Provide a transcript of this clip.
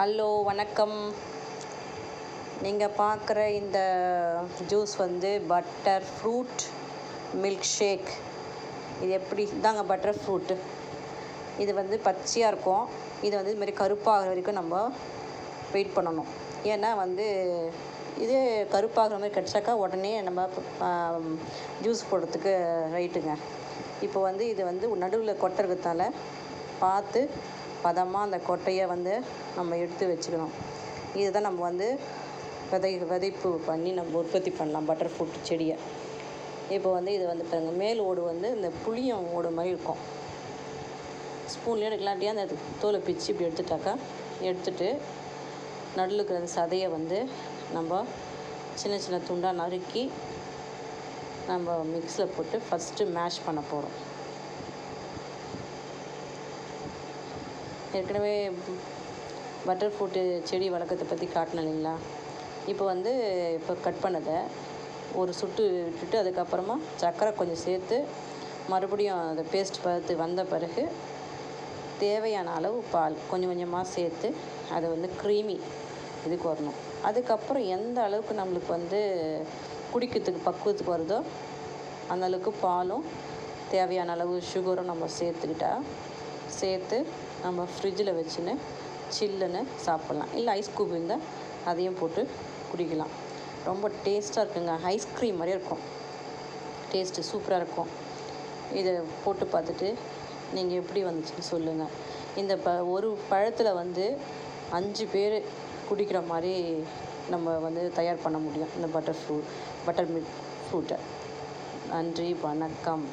Hello வணக்கம். நீங்கள் பார்க்குற இந்த ஜூஸ் வந்து பட்டர் ஃப்ரூட் மில்க் ஷேக். இது எப்படி? இதாங்க பட்டர் ஃப்ரூட்டு. இது வந்து பச்சையாக இருக்கும். இது வந்து இதுமாரி கருப்பாகிற வரைக்கும் நம்ம வெயிட் பண்ணணும். ஏன்னா வந்து இது கருப்பாகிற மாதிரி கிடச்சாக்கா உடனே நம்ம ஜூஸ் போடுறதுக்கு ரைட்டுங்க இப்போ வந்து இது வந்து நடுவில் கொட்டை இருக்கிறதால பார்த்து பதமாக அந்த கொட்டையை வந்து நம்ம எடுத்து வச்சுக்கணும். இதுதான் நம்ம வந்து விதை விதைப்பு பண்ணி நம்ம உற்பத்தி பண்ணலாம் பட்டர் ஃப்ரூட் செடியை. இப்போ வந்து இது வந்து பாருங்க மேல் ஓடு வந்து இந்த புளியம் ஓடு மாதிரி இருக்கும். ஸ்பூன்லேயே எடுக்கலாட்டியா அந்த தோலை பிச்சு இப்படி எடுத்துட்டாக்கா எடுத்துட்டு நடுவில் இருக்கிற அந்த சதையை வந்து நம்ம சின்ன சின்ன துண்டாக நறுக்கி நம்ம மிக்ஸில் போட்டு ஃபஸ்ட்டு மேஷ் பண்ண போகிறோம் ஏற்கனவே பட்டர் ஃப்ரூட்டு செடி வளர்க்கறத பற்றி காட்டினேன் இல்லைங்களா? இப்போ வந்து இப்போ கட் பண்ணதை ஒரு சுட்டு விட்டுட்டு அதுக்கப்புறமா சர்க்கரை கொஞ்சம் சேர்த்து மறுபடியும் அந்த பேஸ்ட் பார்த்து வந்த பிறகு தேவையான அளவு பால் கொஞ்சம் கொஞ்சமாக சேர்த்து அதை வந்து க்ரீமி இதுக்கு வரணும். அதுக்கப்புறம் எந்த அளவுக்கு நம்மளுக்கு வந்து குடிக்கிறதுக்கு பக்குவத்துக்கு வருதோ அந்த அளவுக்கு பாலும் தேவையான அளவு சுகரும் நம்ம சேர்த்துக்கிட்டா சேர்த்து நம்ம ஃப்ரிட்ஜில் வச்சுன்னு சில்லுன்னு சாப்பிட்லாம். இல்லை ஐஸ் க்யூப் இருந்தால் அதையும் போட்டு குடிக்கலாம். ரொம்ப டேஸ்ட்டாக இருக்குங்க. ஐஸ்கிரீம் மாதிரியே இருக்கும். டேஸ்ட்டு சூப்பராக இருக்கும். இதை போட்டு பார்த்துட்டு நீங்கள் எப்படி வந்துச்சுன்னு சொல்லுங்கள் இந்த ப ஒரு பழத்தில் வந்து அஞ்சு பேர் குடிக்கிற மாதிரி நம்ம வந்து தயார் பண்ண முடியும். இந்த பட்டர் ஃப்ரூ பட்டர் மில்க் ஃப்ரூட்டை நன்றி வணக்கம்.